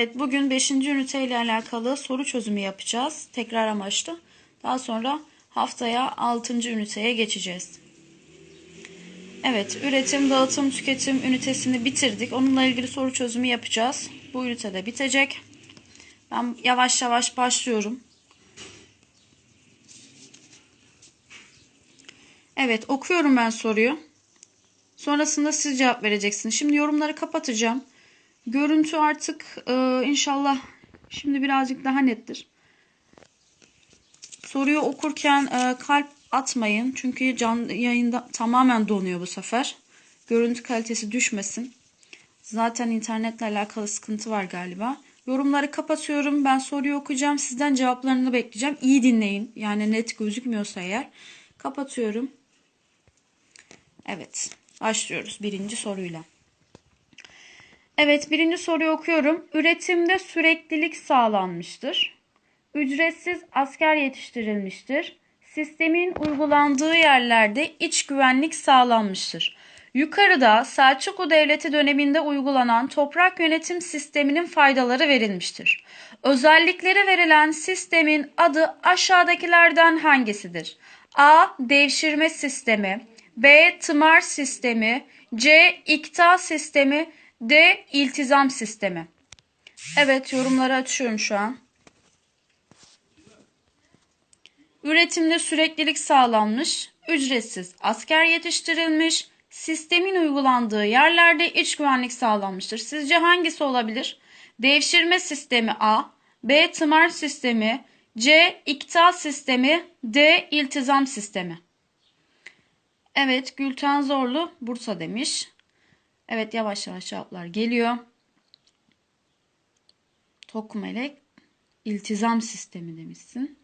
Evet, bugün 5. ünite ile alakalı soru çözümü yapacağız. Tekrar amaçlı. Daha sonra haftaya 6. üniteye geçeceğiz. Evet, üretim, dağıtım, tüketim ünitesini bitirdik. Onunla ilgili soru çözümü yapacağız. Bu ünite de bitecek. Ben yavaş yavaş başlıyorum. Evet, okuyorum ben soruyu. Sonrasında siz cevap vereceksiniz. Şimdi yorumları kapatacağım. Görüntü artık e, inşallah şimdi birazcık daha nettir. Soruyu okurken e, kalp atmayın. Çünkü canlı yayında tamamen donuyor bu sefer. Görüntü kalitesi düşmesin. Zaten internetle alakalı sıkıntı var galiba. Yorumları kapatıyorum. Ben soruyu okuyacağım. Sizden cevaplarını bekleyeceğim. İyi dinleyin. Yani net gözükmüyorsa eğer. Kapatıyorum. Evet. Başlıyoruz birinci soruyla. Evet birinci soruyu okuyorum. Üretimde süreklilik sağlanmıştır. Ücretsiz asker yetiştirilmiştir. Sistemin uygulandığı yerlerde iç güvenlik sağlanmıştır. Yukarıda Selçuklu Devleti döneminde uygulanan toprak yönetim sisteminin faydaları verilmiştir. Özellikleri verilen sistemin adı aşağıdakilerden hangisidir? A. Devşirme sistemi B. Tımar sistemi C. İkta sistemi D. İltizam sistemi. Evet yorumları açıyorum şu an. Üretimde süreklilik sağlanmış, ücretsiz asker yetiştirilmiş, sistemin uygulandığı yerlerde iç güvenlik sağlanmıştır. Sizce hangisi olabilir? Devşirme sistemi A, B tımar sistemi, C ikta sistemi, D iltizam sistemi. Evet Gülten Zorlu Bursa demiş. Evet yavaş yavaş cevaplar geliyor. Tok melek iltizam sistemi demişsin.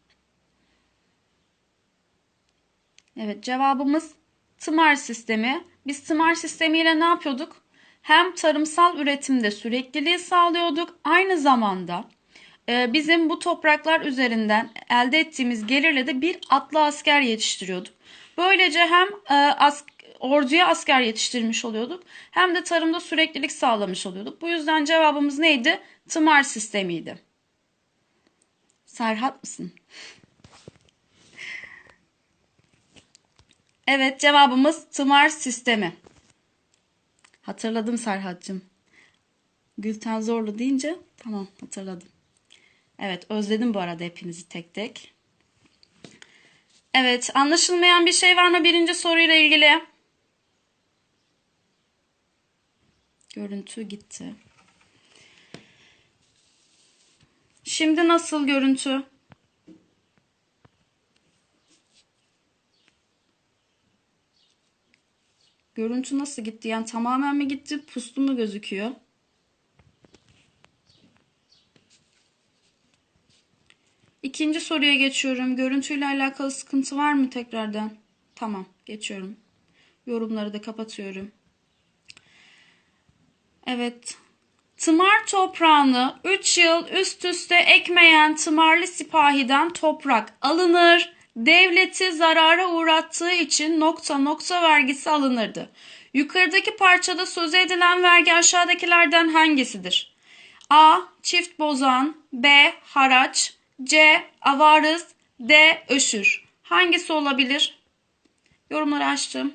Evet cevabımız tımar sistemi. Biz tımar sistemiyle ne yapıyorduk? Hem tarımsal üretimde sürekliliği sağlıyorduk. Aynı zamanda e, bizim bu topraklar üzerinden elde ettiğimiz gelirle de bir atlı asker yetiştiriyorduk. Böylece hem e, orduya asker yetiştirmiş oluyorduk hem de tarımda süreklilik sağlamış oluyorduk. Bu yüzden cevabımız neydi? Tımar sistemiydi. Serhat mısın? Evet cevabımız tımar sistemi. Hatırladım Serhat'cığım. Gülten Zorlu deyince tamam hatırladım. Evet özledim bu arada hepinizi tek tek. Evet anlaşılmayan bir şey var mı birinci soruyla ilgili? Görüntü gitti. Şimdi nasıl görüntü? Görüntü nasıl gitti? Yani tamamen mi gitti? Puslu mu gözüküyor? İkinci soruya geçiyorum. Görüntüyle alakalı sıkıntı var mı tekrardan? Tamam, geçiyorum. Yorumları da kapatıyorum. Evet. Tımar toprağını 3 yıl üst üste ekmeyen tımarlı sipahiden toprak alınır. Devleti zarara uğrattığı için nokta nokta vergisi alınırdı. Yukarıdaki parçada söz edilen vergi aşağıdakilerden hangisidir? A. Çift bozan B. Haraç C. Avarız D. Öşür. Hangisi olabilir? Yorumları açtım.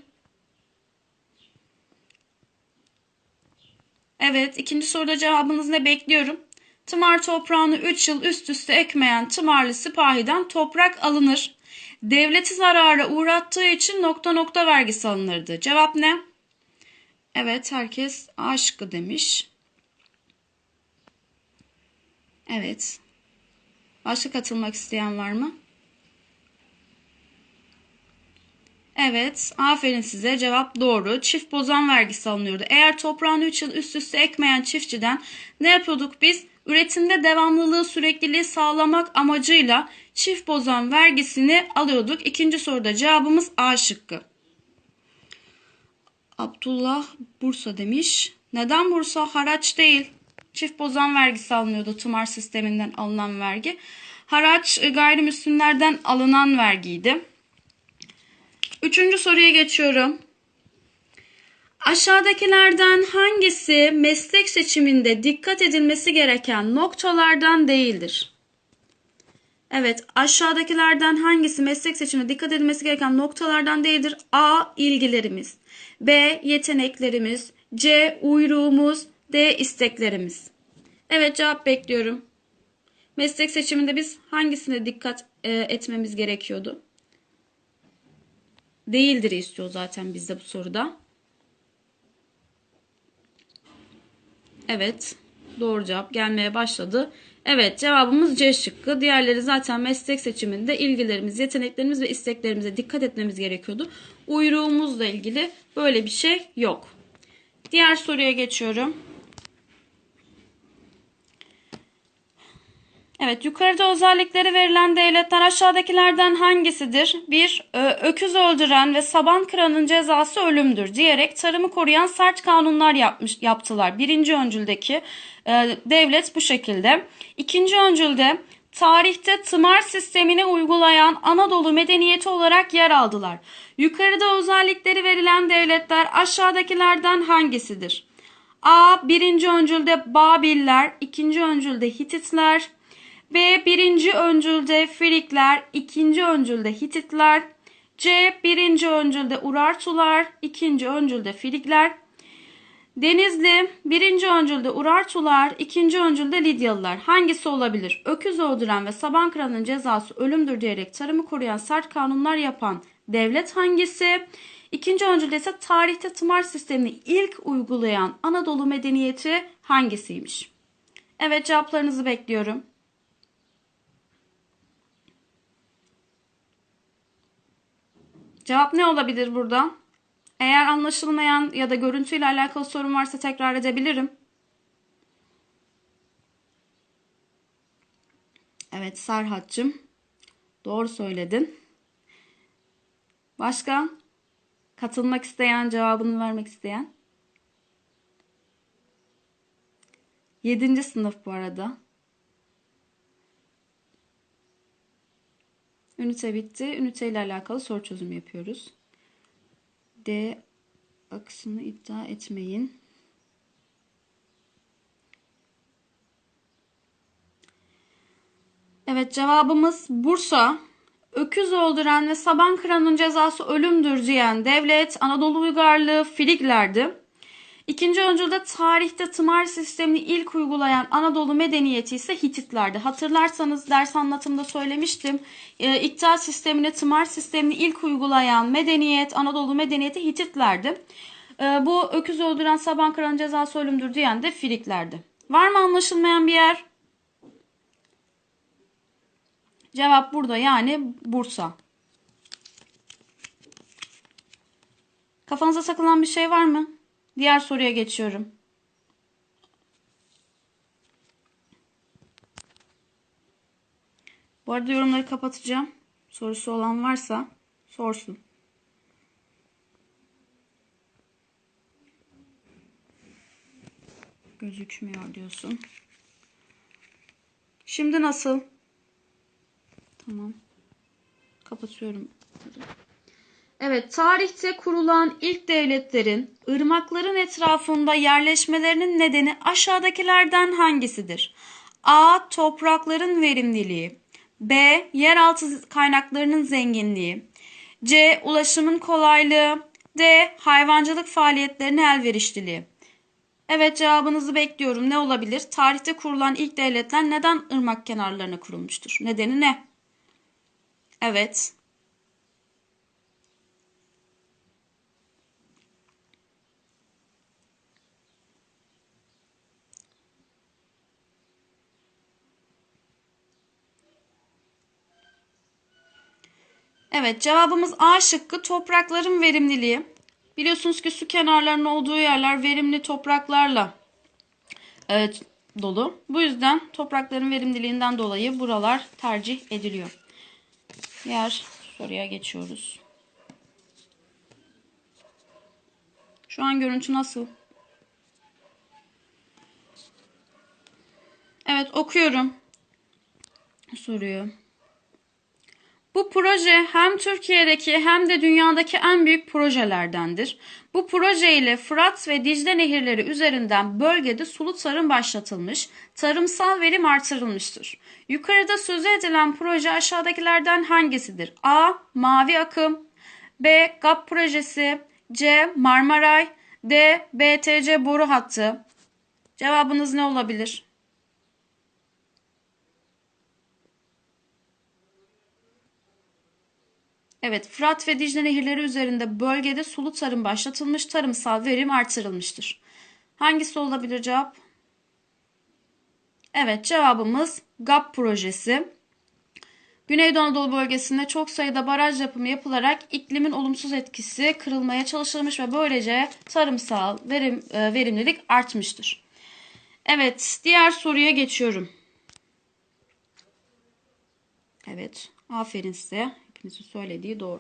Evet, ikinci soruda cevabınız ne bekliyorum. Tımar toprağını 3 yıl üst üste ekmeyen tımarlı sipahiden toprak alınır. Devleti zarara uğrattığı için nokta nokta vergisi alınırdı. Cevap ne? Evet, herkes A şıkkı demiş. Evet. Başka katılmak isteyen var mı? Evet, aferin size. Cevap doğru. Çift bozan vergisi alınıyordu. Eğer toprağını 3 yıl üst üste ekmeyen çiftçiden ne yapıyorduk biz? Üretimde devamlılığı, sürekliliği sağlamak amacıyla çift bozan vergisini alıyorduk. İkinci soruda cevabımız A şıkkı. Abdullah Bursa demiş. Neden Bursa? Haraç değil. Çift bozan vergisi alınıyordu tımar sisteminden alınan vergi. Haraç gayrimüslimlerden alınan vergiydi. Üçüncü soruya geçiyorum. Aşağıdakilerden hangisi meslek seçiminde dikkat edilmesi gereken noktalardan değildir? Evet, aşağıdakilerden hangisi meslek seçiminde dikkat edilmesi gereken noktalardan değildir? A. ilgilerimiz. B. Yeteneklerimiz. C. Uyruğumuz. D. isteklerimiz. Evet, cevap bekliyorum. Meslek seçiminde biz hangisine dikkat e, etmemiz gerekiyordu? Değildir istiyor zaten bizde bu soruda. Evet. Doğru cevap gelmeye başladı. Evet cevabımız C şıkkı. Diğerleri zaten meslek seçiminde ilgilerimiz, yeteneklerimiz ve isteklerimize dikkat etmemiz gerekiyordu. Uyruğumuzla ilgili böyle bir şey yok. Diğer soruya geçiyorum. Evet, yukarıda özellikleri verilen devletler aşağıdakilerden hangisidir? 1. Öküz öldüren ve saban kıranın cezası ölümdür diyerek tarımı koruyan sert kanunlar yapmış yaptılar. Birinci öncüldeki e, devlet bu şekilde. İkinci öncülde tarihte tımar sistemini uygulayan Anadolu medeniyeti olarak yer aldılar. Yukarıda özellikleri verilen devletler aşağıdakilerden hangisidir? A. Birinci öncülde Babiller, ikinci öncülde Hititler, B. Birinci öncülde Frikler, ikinci öncülde Hititler. C. Birinci öncülde Urartular, ikinci öncülde Frikler. Denizli, birinci öncülde Urartular, ikinci öncülde Lidyalılar. Hangisi olabilir? Öküz öldüren ve saban kıranın cezası ölümdür diyerek tarımı koruyan sert kanunlar yapan devlet hangisi? İkinci öncülde ise tarihte tımar sistemini ilk uygulayan Anadolu medeniyeti hangisiymiş? Evet cevaplarınızı bekliyorum. Cevap ne olabilir burada? Eğer anlaşılmayan ya da görüntüyle alakalı sorun varsa tekrar edebilirim. Evet Serhat'cığım. Doğru söyledin. Başka? Katılmak isteyen, cevabını vermek isteyen? Yedinci sınıf bu arada. Ünite bitti. Ünite ile alakalı soru çözümü yapıyoruz. D akısını iddia etmeyin. Evet cevabımız Bursa. Öküz öldüren ve saban kıranın cezası ölümdür diyen devlet Anadolu uygarlığı Filiklerdi. İkinci öncülde tarihte tımar sistemini ilk uygulayan Anadolu medeniyeti ise Hititlerdi. Hatırlarsanız ders anlatımda söylemiştim. E, İkta sistemini, tımar sistemini ilk uygulayan medeniyet, Anadolu medeniyeti Hititlerdi. E, bu öküz öldüren saban kıran cezası ölümdür diyen de Friklerdi. Var mı anlaşılmayan bir yer? Cevap burada yani Bursa. Kafanıza takılan bir şey var mı? Diğer soruya geçiyorum. Bu arada yorumları kapatacağım. Sorusu olan varsa sorsun. Gözükmüyor diyorsun. Şimdi nasıl? Tamam. Kapatıyorum. Evet, tarihte kurulan ilk devletlerin ırmakların etrafında yerleşmelerinin nedeni aşağıdakilerden hangisidir? A. Toprakların verimliliği. B. Yeraltı kaynaklarının zenginliği. C. Ulaşımın kolaylığı. D. Hayvancılık faaliyetlerinin elverişliliği. Evet cevabınızı bekliyorum. Ne olabilir? Tarihte kurulan ilk devletler neden ırmak kenarlarına kurulmuştur? Nedeni ne? Evet. Evet cevabımız A şıkkı toprakların verimliliği. Biliyorsunuz ki su kenarlarının olduğu yerler verimli topraklarla evet, dolu. Bu yüzden toprakların verimliliğinden dolayı buralar tercih ediliyor. Diğer soruya geçiyoruz. Şu an görüntü nasıl? Evet okuyorum soruyu. Bu proje hem Türkiye'deki hem de dünyadaki en büyük projelerdendir. Bu proje ile Fırat ve Dicle nehirleri üzerinden bölgede sulu tarım başlatılmış, tarımsal verim artırılmıştır. Yukarıda sözü edilen proje aşağıdakilerden hangisidir? A. Mavi akım B. GAP projesi C. Marmaray D. BTC boru hattı Cevabınız ne olabilir? Evet, Fırat ve Dicle nehirleri üzerinde bölgede sulu tarım başlatılmış, tarımsal verim artırılmıştır. Hangisi olabilir cevap? Evet, cevabımız GAP projesi. Güneydoğu Anadolu bölgesinde çok sayıda baraj yapımı yapılarak iklimin olumsuz etkisi kırılmaya çalışılmış ve böylece tarımsal verim, e, verimlilik artmıştır. Evet, diğer soruya geçiyorum. Evet, aferin size. Hepinizin söylediği doğru.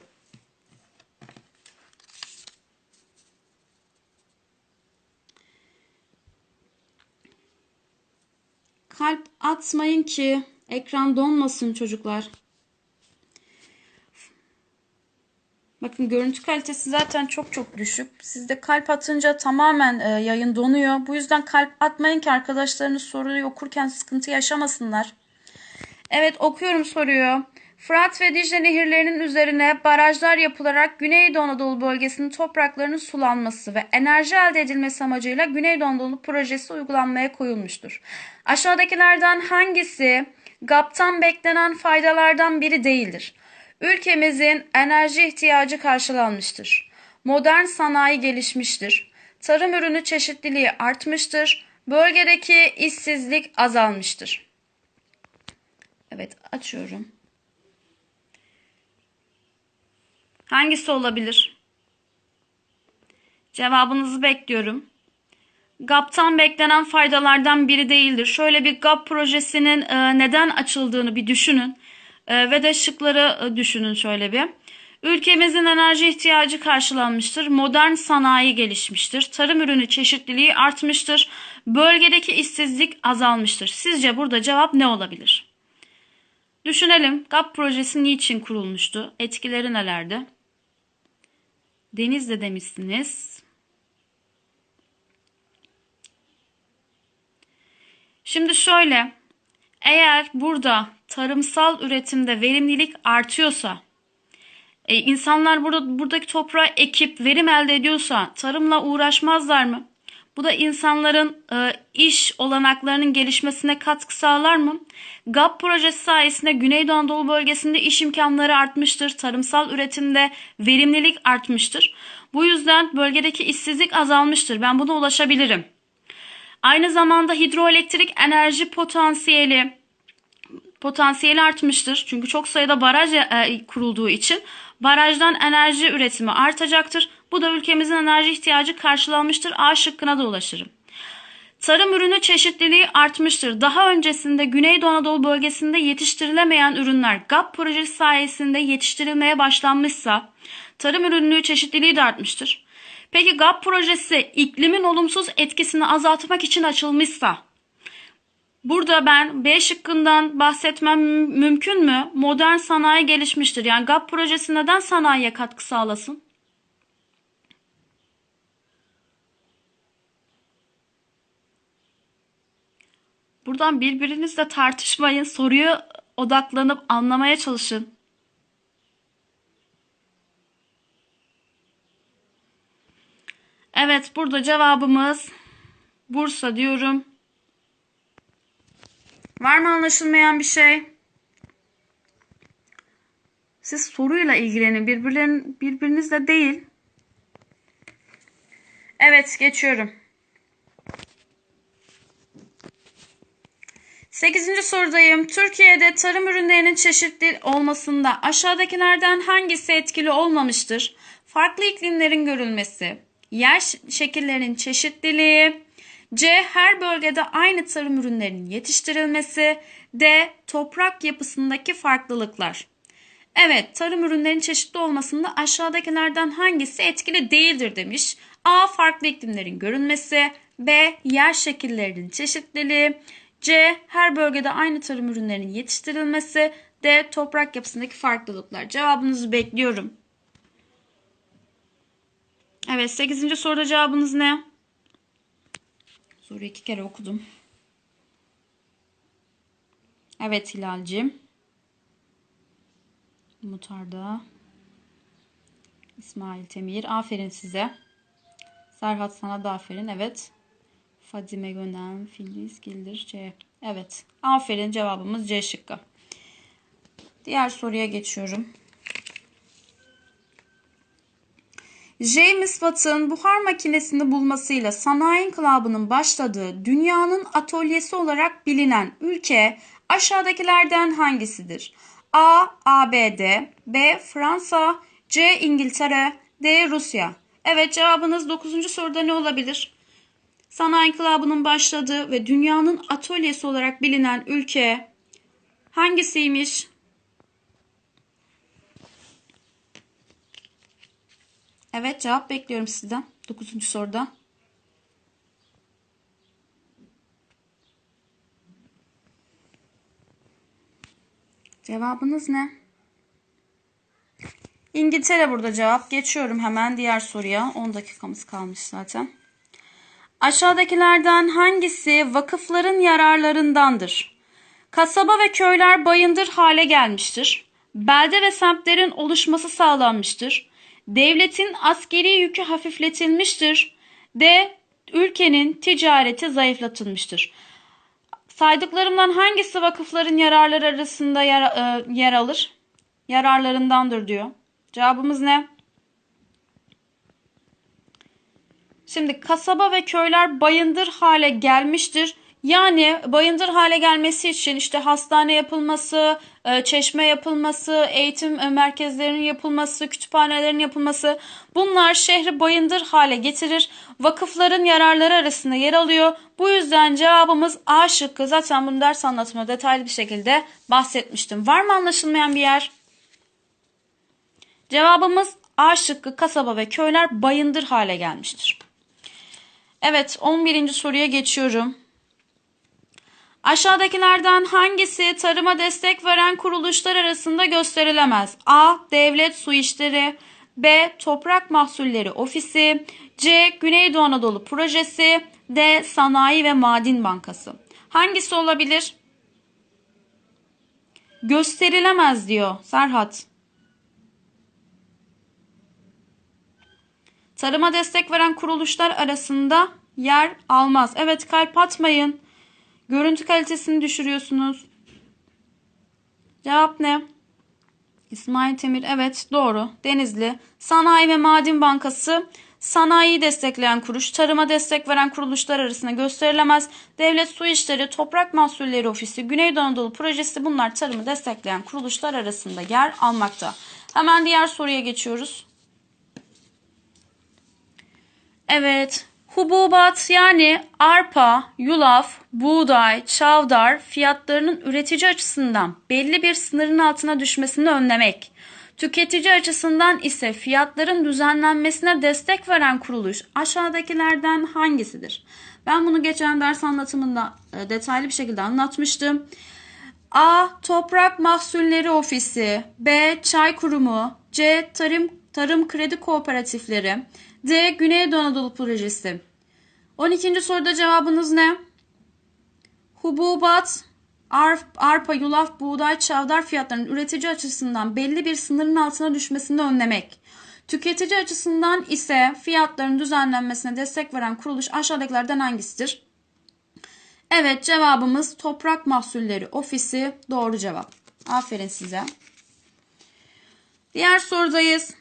Kalp atmayın ki ekran donmasın çocuklar. Bakın görüntü kalitesi zaten çok çok düşük. Sizde kalp atınca tamamen e, yayın donuyor. Bu yüzden kalp atmayın ki arkadaşlarınız soruyu okurken sıkıntı yaşamasınlar. Evet okuyorum soruyu. Fırat ve Dicle nehirlerinin üzerine barajlar yapılarak Güneydoğu Anadolu bölgesinin topraklarının sulanması ve enerji elde edilmesi amacıyla Güneydoğu Anadolu projesi uygulanmaya koyulmuştur. Aşağıdakilerden hangisi GAP'tan beklenen faydalardan biri değildir? Ülkemizin enerji ihtiyacı karşılanmıştır. Modern sanayi gelişmiştir. Tarım ürünü çeşitliliği artmıştır. Bölgedeki işsizlik azalmıştır. Evet açıyorum. Hangisi olabilir? Cevabınızı bekliyorum. GAP'tan beklenen faydalardan biri değildir. Şöyle bir GAP projesinin e, neden açıldığını bir düşünün E, ve de şıkları e, düşünün şöyle bir. Ülkemizin enerji ihtiyacı karşılanmıştır. Modern sanayi gelişmiştir. Tarım ürünü çeşitliliği artmıştır. Bölgedeki işsizlik azalmıştır. Sizce burada cevap ne olabilir? Düşünelim. GAP projesi niçin kurulmuştu? Etkileri nelerdi? Denizde demişsiniz. Şimdi şöyle, eğer burada tarımsal üretimde verimlilik artıyorsa, e, insanlar burada buradaki toprağı ekip verim elde ediyorsa tarımla uğraşmazlar mı? Bu da insanların e, iş olanaklarının gelişmesine katkı sağlar mı? GAP projesi sayesinde Güneydoğu Anadolu bölgesinde iş imkanları artmıştır. Tarımsal üretimde verimlilik artmıştır. Bu yüzden bölgedeki işsizlik azalmıştır. Ben buna ulaşabilirim. Aynı zamanda hidroelektrik enerji potansiyeli potansiyeli artmıştır. Çünkü çok sayıda baraj e, kurulduğu için barajdan enerji üretimi artacaktır. Bu da ülkemizin enerji ihtiyacı karşılanmıştır. A şıkkına da ulaşırım. Tarım ürünü çeşitliliği artmıştır. Daha öncesinde Güneydoğu Anadolu bölgesinde yetiştirilemeyen ürünler GAP projesi sayesinde yetiştirilmeye başlanmışsa tarım ürünlüğü çeşitliliği de artmıştır. Peki GAP projesi iklimin olumsuz etkisini azaltmak için açılmışsa Burada ben B şıkkından bahsetmem mümkün mü? Modern sanayi gelişmiştir. Yani GAP projesi neden sanayiye katkı sağlasın? Buradan birbirinizle tartışmayın. Soruyu odaklanıp anlamaya çalışın. Evet burada cevabımız Bursa diyorum. Var mı anlaşılmayan bir şey? Siz soruyla ilgilenin. Birbirinizle değil. Evet geçiyorum. Sekizinci sorudayım. Türkiye'de tarım ürünlerinin çeşitli olmasında aşağıdakilerden hangisi etkili olmamıştır? Farklı iklimlerin görülmesi, yer şekillerinin çeşitliliği, C. Her bölgede aynı tarım ürünlerinin yetiştirilmesi. D. Toprak yapısındaki farklılıklar. Evet, tarım ürünlerinin çeşitli olmasında aşağıdakilerden hangisi etkili değildir demiş. A. Farklı iklimlerin görünmesi. B. Yer şekillerinin çeşitliliği. C. Her bölgede aynı tarım ürünlerinin yetiştirilmesi. D. Toprak yapısındaki farklılıklar. Cevabınızı bekliyorum. Evet 8. soruda cevabınız ne? Soruyu iki kere okudum. Evet Hilal'cim. Mutarda. İsmail Temir. Aferin size. Serhat sana da aferin. Evet. Fadime Gönem, Filiz Gildir C. Evet. Aferin cevabımız C şıkkı. Diğer soruya geçiyorum. James Watt'ın buhar makinesini bulmasıyla sanayi inkılabının başladığı dünyanın atölyesi olarak bilinen ülke aşağıdakilerden hangisidir? A. ABD B. Fransa C. İngiltere D. Rusya Evet cevabınız 9. soruda ne olabilir? Sanayi inkılabının başladığı ve dünyanın atölyesi olarak bilinen ülke hangisiymiş? Evet cevap bekliyorum sizden. 9. soruda. Cevabınız ne? İngiltere burada cevap. Geçiyorum hemen diğer soruya. 10 dakikamız kalmış zaten. Aşağıdakilerden hangisi vakıfların yararlarındandır? Kasaba ve köyler bayındır hale gelmiştir. Belde ve semtlerin oluşması sağlanmıştır. Devletin askeri yükü hafifletilmiştir. D. Ülkenin ticareti zayıflatılmıştır. Saydıklarımdan hangisi vakıfların yararları arasında yer, e, yer alır? Yararlarındandır diyor. Cevabımız ne? Şimdi kasaba ve köyler bayındır hale gelmiştir. Yani bayındır hale gelmesi için işte hastane yapılması, e, çeşme yapılması, eğitim e, merkezlerinin yapılması, kütüphanelerin yapılması bunlar şehri bayındır hale getirir. Vakıfların yararları arasında yer alıyor. Bu yüzden cevabımız A şıkkı. Zaten bunu ders anlatımda detaylı bir şekilde bahsetmiştim. Var mı anlaşılmayan bir yer? Cevabımız A şıkkı kasaba ve köyler bayındır hale gelmiştir. Evet 11. soruya geçiyorum. Aşağıdakilerden hangisi tarıma destek veren kuruluşlar arasında gösterilemez? A. Devlet Su İşleri B. Toprak Mahsulleri Ofisi C. Güneydoğu Anadolu Projesi D. Sanayi ve Maden Bankası. Hangisi olabilir? Gösterilemez diyor Serhat. Tarıma destek veren kuruluşlar arasında yer almaz. Evet kalp atmayın. Görüntü kalitesini düşürüyorsunuz. Cevap ne? İsmail Temir evet doğru. Denizli Sanayi ve Maden Bankası sanayiyi destekleyen kuruş, tarıma destek veren kuruluşlar arasında gösterilemez. Devlet Su İşleri, Toprak Mahsulleri Ofisi, Güneydoğu Anadolu Projesi bunlar tarımı destekleyen kuruluşlar arasında yer almakta. Hemen diğer soruya geçiyoruz. Evet, hububat yani arpa, yulaf, buğday, çavdar fiyatlarının üretici açısından belli bir sınırın altına düşmesini önlemek. Tüketici açısından ise fiyatların düzenlenmesine destek veren kuruluş aşağıdakilerden hangisidir? Ben bunu geçen ders anlatımında e, detaylı bir şekilde anlatmıştım. A. Toprak Mahsulleri Ofisi B. Çay Kurumu C. Tarım Tarım Kredi Kooperatifleri D. Güneydoğu Anadolu Projesi 12. soruda cevabınız ne? Hububat, arp, arpa, yulaf, buğday, çavdar fiyatlarının üretici açısından belli bir sınırın altına düşmesini önlemek. Tüketici açısından ise fiyatların düzenlenmesine destek veren kuruluş aşağıdakilerden hangisidir? Evet cevabımız Toprak Mahsulleri Ofisi doğru cevap. Aferin size. Diğer sorudayız.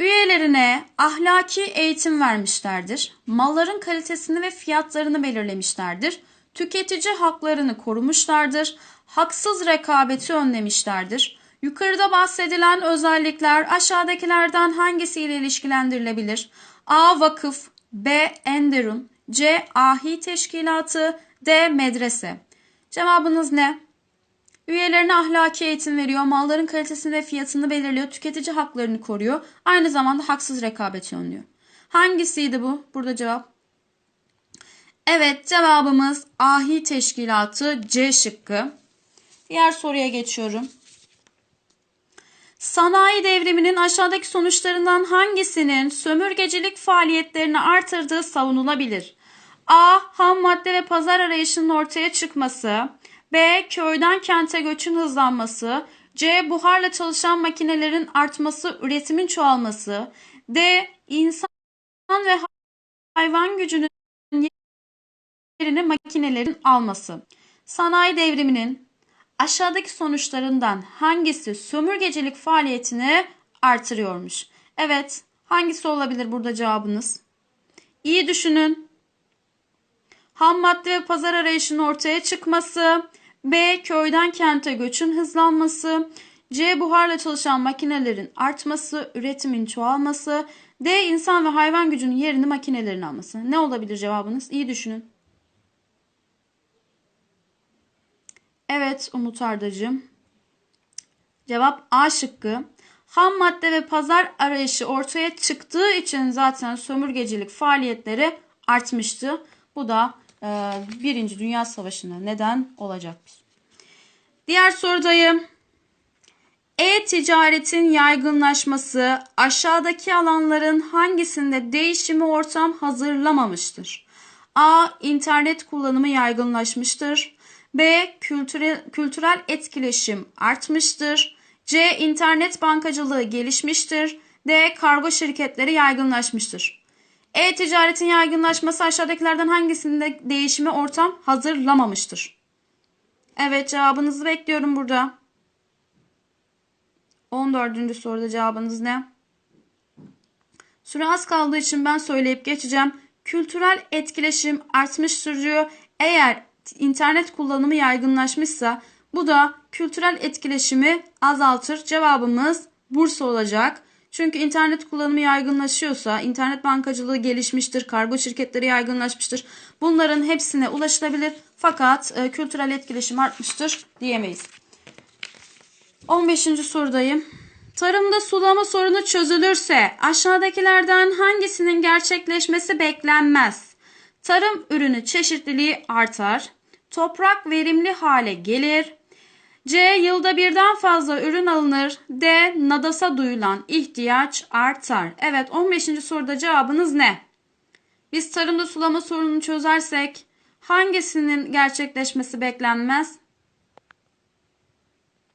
Üyelerine ahlaki eğitim vermişlerdir. Malların kalitesini ve fiyatlarını belirlemişlerdir. Tüketici haklarını korumuşlardır. Haksız rekabeti önlemişlerdir. Yukarıda bahsedilen özellikler aşağıdakilerden hangisiyle ilişkilendirilebilir? A. Vakıf B. Enderun C. Ahi Teşkilatı D. Medrese Cevabınız ne? Üyelerine ahlaki eğitim veriyor, malların kalitesini ve fiyatını belirliyor, tüketici haklarını koruyor, aynı zamanda haksız rekabeti önlüyor. Hangisiydi bu? Burada cevap. Evet cevabımız ahi teşkilatı C şıkkı. Diğer soruya geçiyorum. Sanayi devriminin aşağıdaki sonuçlarından hangisinin sömürgecilik faaliyetlerini artırdığı savunulabilir? A. Ham madde ve pazar arayışının ortaya çıkması. B. Köyden kente göçün hızlanması. C. Buharla çalışan makinelerin artması, üretimin çoğalması. D. İnsan ve hayvan gücünün yerini makinelerin alması. Sanayi devriminin aşağıdaki sonuçlarından hangisi sömürgecilik faaliyetini artırıyormuş? Evet, hangisi olabilir burada cevabınız? İyi düşünün. Ham madde ve pazar arayışının ortaya çıkması, B. Köyden kente göçün hızlanması, C. Buharla çalışan makinelerin artması, üretimin çoğalması, D. İnsan ve hayvan gücünün yerini makinelerin alması. Ne olabilir cevabınız? İyi düşünün. Evet Umut Ardacığım. Cevap A şıkkı. Ham madde ve pazar arayışı ortaya çıktığı için zaten sömürgecilik faaliyetleri artmıştı. Bu da Birinci Dünya Savaşı'na neden olacaktır. Diğer sorudayım. E-ticaretin yaygınlaşması aşağıdaki alanların hangisinde değişimi ortam hazırlamamıştır? A. İnternet kullanımı yaygınlaşmıştır. B. Kültürel, kültürel etkileşim artmıştır. C. İnternet bankacılığı gelişmiştir. D. Kargo şirketleri yaygınlaşmıştır. E-ticaretin yaygınlaşması aşağıdakilerden hangisinde değişimi ortam hazırlamamıştır? Evet cevabınızı bekliyorum burada. 14. soruda cevabınız ne? Süre az kaldığı için ben söyleyip geçeceğim. Kültürel etkileşim artmıştır diyor. Eğer internet kullanımı yaygınlaşmışsa bu da kültürel etkileşimi azaltır. Cevabımız Bursa olacak. Çünkü internet kullanımı yaygınlaşıyorsa, internet bankacılığı gelişmiştir, kargo şirketleri yaygınlaşmıştır. Bunların hepsine ulaşılabilir fakat e, kültürel etkileşim artmıştır diyemeyiz. 15. sorudayım. Tarımda sulama sorunu çözülürse aşağıdakilerden hangisinin gerçekleşmesi beklenmez? Tarım ürünü çeşitliliği artar. Toprak verimli hale gelir. C. Yılda birden fazla ürün alınır. D. Nadasa duyulan ihtiyaç artar. Evet 15. soruda cevabınız ne? Biz tarımda sulama sorununu çözersek hangisinin gerçekleşmesi beklenmez?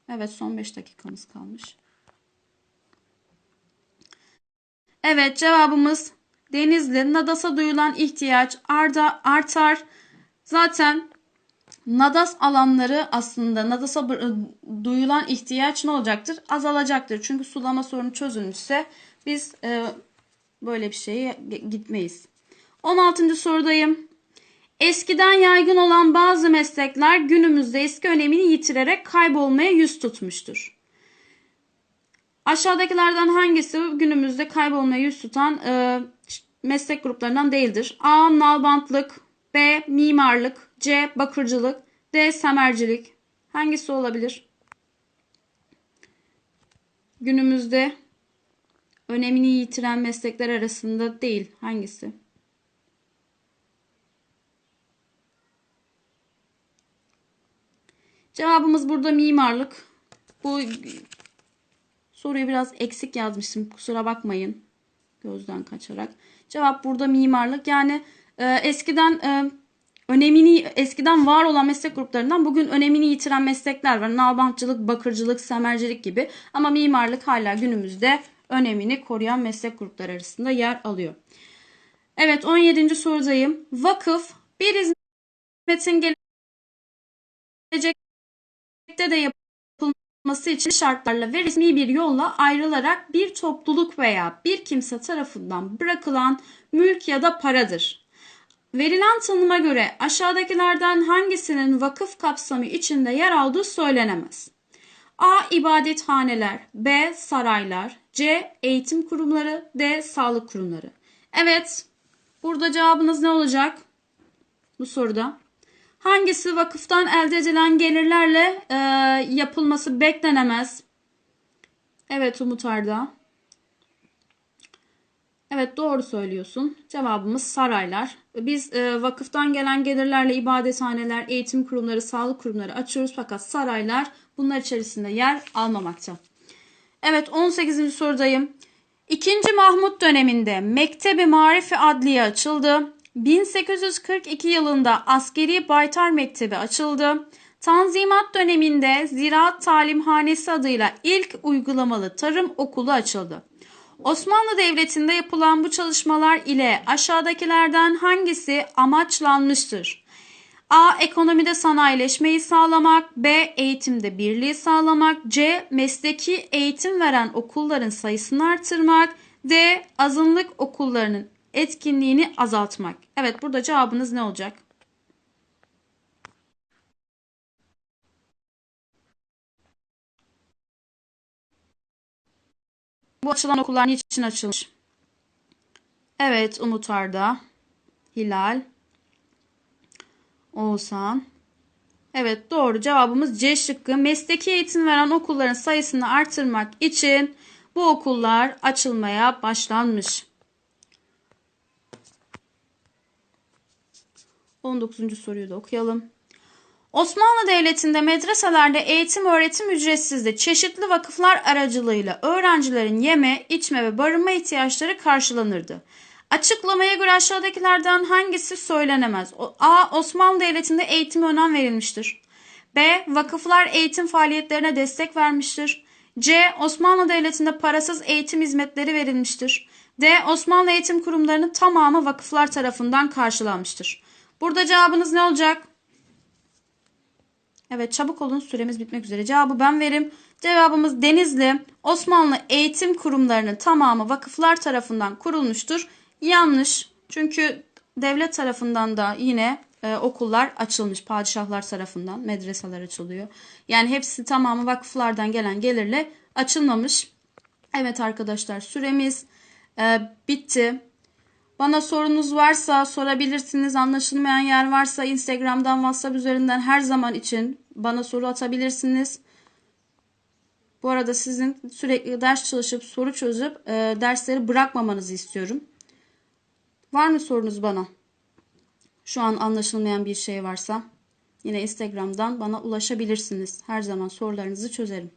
Evet son 5 dakikamız kalmış. Evet cevabımız Denizli. Nadas'a duyulan ihtiyaç arda artar. Zaten Nadas alanları aslında Nadas'a duyulan ihtiyaç ne olacaktır? Azalacaktır. Çünkü sulama sorunu çözülmüşse biz e, böyle bir şeye gitmeyiz. 16. sorudayım. Eskiden yaygın olan bazı meslekler günümüzde eski önemini yitirerek kaybolmaya yüz tutmuştur. Aşağıdakilerden hangisi günümüzde kaybolmaya yüz tutan e, meslek gruplarından değildir? A. Nalbantlık B. Mimarlık C. Bakırcılık D. Semercilik Hangisi olabilir? Günümüzde önemini yitiren meslekler arasında değil. Hangisi? Cevabımız burada mimarlık. Bu soruyu biraz eksik yazmışım. Kusura bakmayın. Gözden kaçarak. Cevap burada mimarlık. Yani e, eskiden e, önemini eskiden var olan meslek gruplarından bugün önemini yitiren meslekler var. Nalbantçılık, bakırcılık, semercilik gibi. Ama mimarlık hala günümüzde önemini koruyan meslek grupları arasında yer alıyor. Evet 17. sorudayım. Vakıf bir hizmetin gelecek de yapılması için şartlarla ve resmi bir yolla ayrılarak bir topluluk veya bir kimse tarafından bırakılan mülk ya da paradır. Verilen tanıma göre aşağıdakilerden hangisinin vakıf kapsamı içinde yer aldığı söylenemez. A. ibadethaneler, B. Saraylar, C. Eğitim kurumları, D. Sağlık kurumları. Evet, burada cevabınız ne olacak? Bu soruda. Hangisi vakıftan elde edilen gelirlerle e, yapılması beklenemez? Evet Umut Arda. Evet doğru söylüyorsun. Cevabımız saraylar. Biz e, vakıftan gelen gelirlerle ibadethaneler, eğitim kurumları, sağlık kurumları açıyoruz fakat saraylar bunlar içerisinde yer almamakta. Evet 18. sorudayım. 2. Mahmut döneminde Mektebi Marifi Adliye açıldı. 1842 yılında Askeri Baytar Mektebi açıldı. Tanzimat döneminde Ziraat Talimhanesi adıyla ilk uygulamalı tarım okulu açıldı. Osmanlı Devleti'nde yapılan bu çalışmalar ile aşağıdakilerden hangisi amaçlanmıştır? A. Ekonomide sanayileşmeyi sağlamak. B. Eğitimde birliği sağlamak. C. Mesleki eğitim veren okulların sayısını artırmak. D. Azınlık okullarının etkinliğini azaltmak. Evet burada cevabınız ne olacak? Bu açılan okullar niçin açılmış? Evet Umut Arda, Hilal, Oğuzhan. Evet doğru cevabımız C şıkkı. Mesleki eğitim veren okulların sayısını artırmak için bu okullar açılmaya başlanmış. 19. soruyu da okuyalım. Osmanlı Devleti'nde medreselerde eğitim öğretim ücretsizdi. Çeşitli vakıflar aracılığıyla öğrencilerin yeme, içme ve barınma ihtiyaçları karşılanırdı. Açıklamaya göre aşağıdakilerden hangisi söylenemez? A. Osmanlı Devleti'nde eğitime önem verilmiştir. B. Vakıflar eğitim faaliyetlerine destek vermiştir. C. Osmanlı Devleti'nde parasız eğitim hizmetleri verilmiştir. D. Osmanlı eğitim kurumlarının tamamı vakıflar tarafından karşılanmıştır. Burada cevabınız ne olacak? Evet çabuk olun süremiz bitmek üzere. Cevabı ben verim. Cevabımız Denizli. Osmanlı eğitim kurumlarının tamamı vakıflar tarafından kurulmuştur. Yanlış. Çünkü devlet tarafından da yine e, okullar açılmış. Padişahlar tarafından medreseler açılıyor. Yani hepsi tamamı vakıflardan gelen gelirle açılmamış. Evet arkadaşlar süremiz e, bitti. Bana sorunuz varsa sorabilirsiniz. Anlaşılmayan yer varsa Instagram'dan, WhatsApp üzerinden her zaman için bana soru atabilirsiniz. Bu arada sizin sürekli ders çalışıp soru çözüp e, dersleri bırakmamanızı istiyorum. Var mı sorunuz bana? Şu an anlaşılmayan bir şey varsa yine Instagram'dan bana ulaşabilirsiniz. Her zaman sorularınızı çözerim.